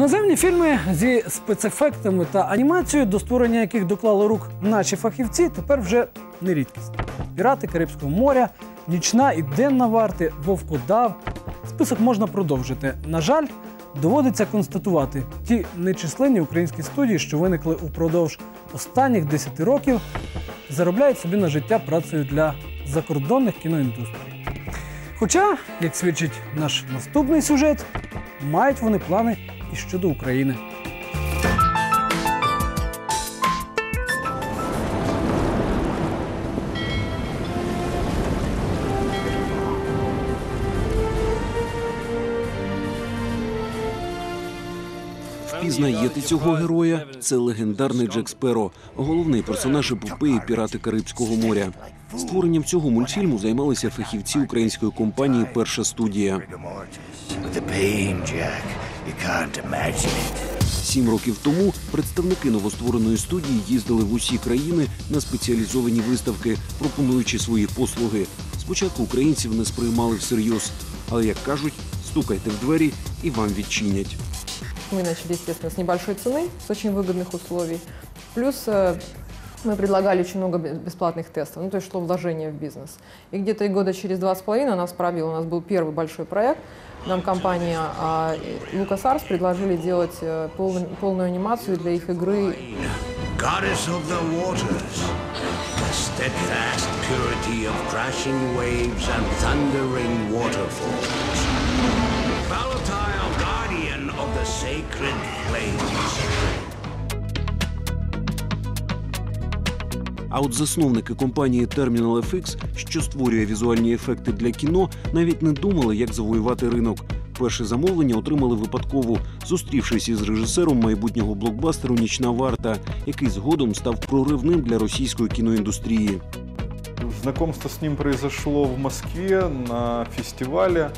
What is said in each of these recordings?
Іноземні фільми зі спецефектами та анімацією, до створення яких доклали рук наші фахівці, тепер вже не рідкість. Пірати Карибського моря, нічна і денна варти, вовкодав. Список можна продовжити. На жаль, доводиться констатувати, ті нечисленні українські студії, що виникли упродовж останніх 10 років, заробляють собі на життя працею для закордонних кіноіндустрій. Хоча, як свідчить наш наступний сюжет, мають вони плани і щодо України. Впізнаєте цього героя? Це легендарний Джек Сперо, головний персонаж епопеї Пірати Карибського моря. Створенням цього мультфільму займалися фахівці української компанії Перша студія. With the pain, Jack. You can't imagine it. Сім років тому представники новоствореної студії їздили в усі країни на спеціалізовані виставки, пропонуючи свої послуги. Спочатку українців не сприймали всерйоз, але як кажуть, стукайте в двері і вам відчинять. Мы начали, естественно, с небольшой цены, с очень выгодных условий. Плюс э, мы предлагали очень много бе- бесплатных тестов, ну то есть шло вложение в бизнес. И где-то и года через два с половиной нас пробило, у нас был первый большой проект. Нам компания а, LucasArts предложили делать э, полный- полную анимацию для их игры of the sacred flames. А от засновники компанії Terminal FX, що створює візуальні ефекти для кіно, навіть не думали, як завоювати ринок. Перше замовлення отримали випадково, зустрівшись із режисером майбутнього блокбастеру Нічна варта, який згодом став проривним для російської кіноіндустрії. Знакомство с ним произошло в Москве на фестивале.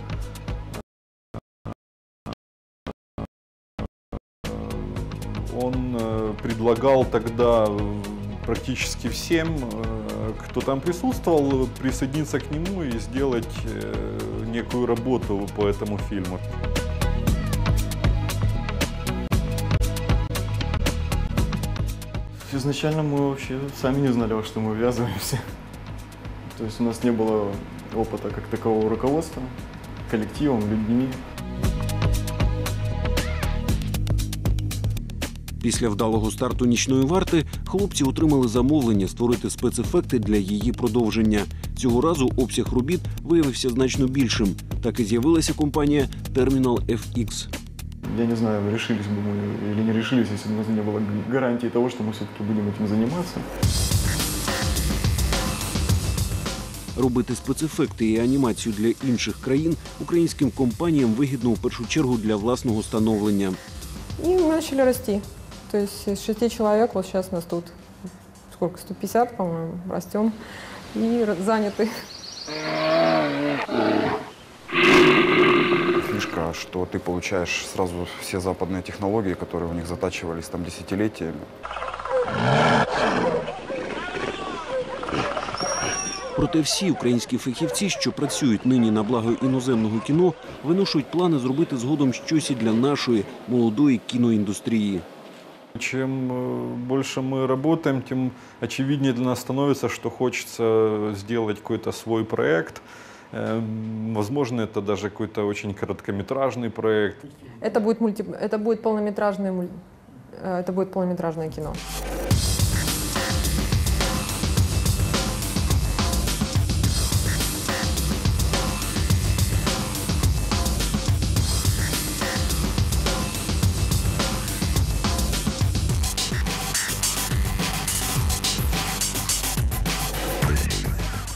Он э, предлагал тогда практически всем, э, кто там присутствовал, присоединиться к нему и сделать э, некую работу по этому фильму. Изначально мы вообще сами не знали, во что мы ввязываемся. То есть у нас не было опыта как такового руководства, коллективом, людьми. Після вдалого старту нічної варти хлопці отримали замовлення створити спецефекти для її продовження. Цього разу обсяг робіт виявився значно більшим. Так і з'явилася компанія Terminal FX. Я не знаю, решились бы мы или не решились, если бы у нас не было г- гарантии того, что мы все-таки будем этим заниматься. Робити спецефекти і анімацію для інших країн українським компаніям вигідно у першу чергу для власного становлення. И мы начали расти. То есть из шести человек, вот сейчас нас тут сколько, 150, по-моему, растем и р- заняты. фишка, что ты получаешь сразу все западные технологии, которые у них затачивались там десятилетиями. Проте всі українські фахівці, що працюють нині на благо іноземного кіно, виношують плани зробити згодом щось і для нашої молодої кіноіндустрії. Чем э, больше мы работаем, тем очевиднее для нас становится, что хочется сделать какой-то свой проект. Эм, Возможно, это даже какой-то очень короткометражный проект. Это будет, мульти... это будет полнометражное э, это будет полнометражное кино.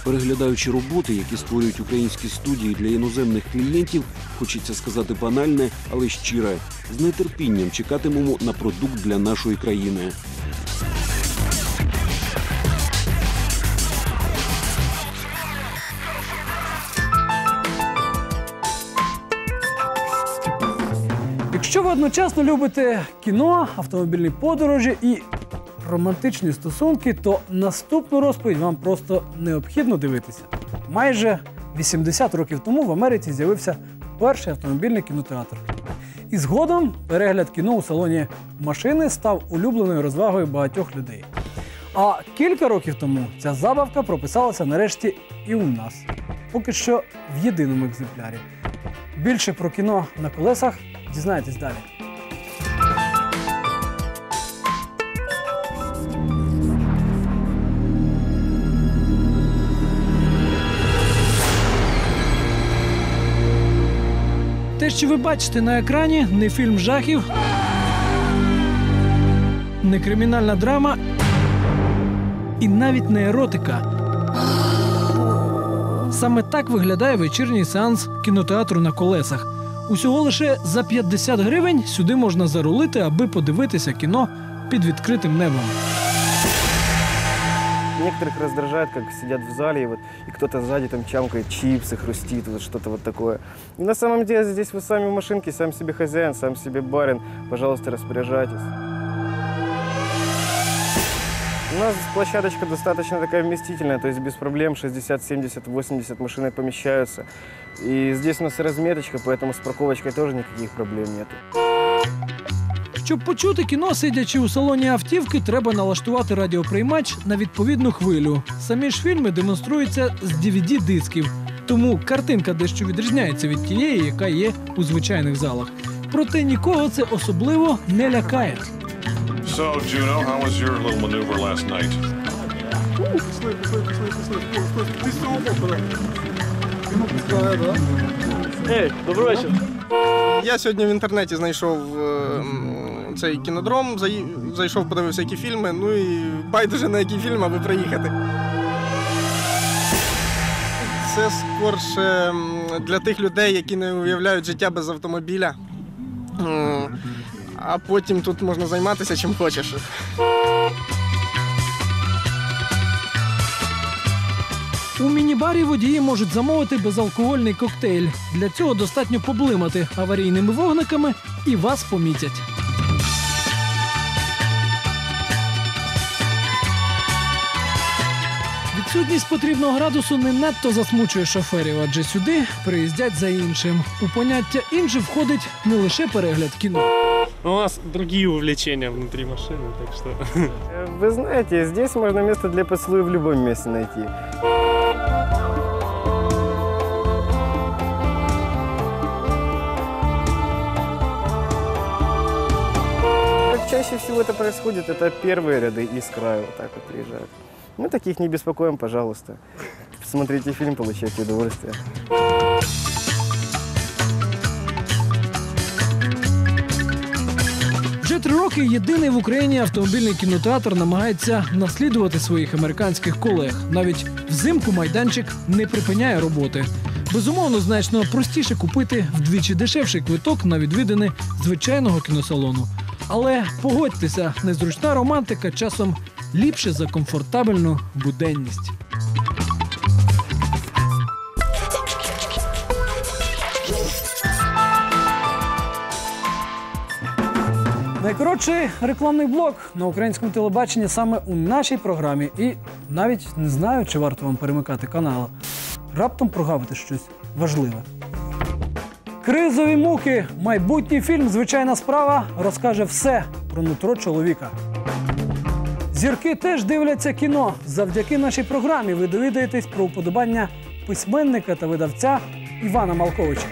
Переглядаючи роботи, які створюють українські студії для іноземних клієнтів, хочеться сказати банальне, але щире. З нетерпінням чекатимемо на продукт для нашої країни. Якщо ви одночасно любите кіно, автомобільні подорожі і романтичні стосунки, то наступну розповідь вам просто необхідно дивитися. Майже 80 років тому в Америці з'явився перший автомобільний кінотеатр. І згодом перегляд кіно у салоні машини став улюбленою розвагою багатьох людей. А кілька років тому ця забавка прописалася нарешті і у нас. Поки що в єдиному екземплярі. Більше про кіно на колесах дізнаєтесь далі. Те, що ви бачите на екрані, не фільм жахів, не кримінальна драма і навіть не еротика. Саме так виглядає вечірній сеанс кінотеатру на колесах. Усього лише за 50 гривень сюди можна зарулити, аби подивитися кіно під відкритим небом. Некоторых раздражает, как сидят в зале, и, вот, и кто-то сзади там чамкает чипсы, хрустит, вот что-то вот такое. И на самом деле здесь вы сами в машинке, сам себе хозяин, сам себе барин. Пожалуйста, распоряжайтесь. У нас площадочка достаточно такая вместительная, то есть без проблем 60, 70, 80 машин помещаются. И здесь у нас разметочка, поэтому с парковочкой тоже никаких проблем нет. Щоб почути кіно, сидячи у салоні автівки, треба налаштувати радіоприймач на відповідну хвилю. Самі ж фільми демонструються з DVD-дисків, тому картинка дещо відрізняється від тієї, яка є у звичайних залах. Проте нікого це особливо не лякає. So, Juno, how was your little maneuver last night? Эй, добрый вечер. Я сьогодні в інтернеті знайшов е, м, цей кінодром, зайшов, подивився, які фільми, ну і байдуже на які фільми, аби приїхати. Це скорше для тих людей, які не уявляють життя без автомобіля. А потім тут можна займатися чим хочеш. У міні-барі водії можуть замовити безалкогольний коктейль. Для цього достатньо поблимати аварійними вогниками і вас помітять. Відсутність потрібного градусу не надто засмучує шоферів, адже сюди приїздять за іншим. У поняття інше входить не лише перегляд кіно. У нас другие увлечения внутри машины, так что... Э, Вы знаете, здесь можно место для поцелуя в любом месте найти. Как чаще всего это происходит, это первые ряды и с края вот так вот приезжают. Мы таких не беспокоим, пожалуйста. Смотрите фильм, получайте удовольствие. Вже три роки єдиний в Україні автомобільний кінотеатр намагається наслідувати своїх американських колег. Навіть взимку майданчик не припиняє роботи. Безумовно, значно простіше купити вдвічі дешевший квиток на відвідини звичайного кіносалону. Але погодьтеся, незручна романтика часом ліпше за комфортабельну буденність. Найкоротший рекламний блок на українському телебаченні саме у нашій програмі. І навіть не знаю, чи варто вам перемикати канал. Раптом прогавити щось важливе. Кризові муки. Майбутній фільм Звичайна справа розкаже все про нутро чоловіка. Зірки теж дивляться кіно. Завдяки нашій програмі ви довідаєтесь про уподобання письменника та видавця Івана Малковича.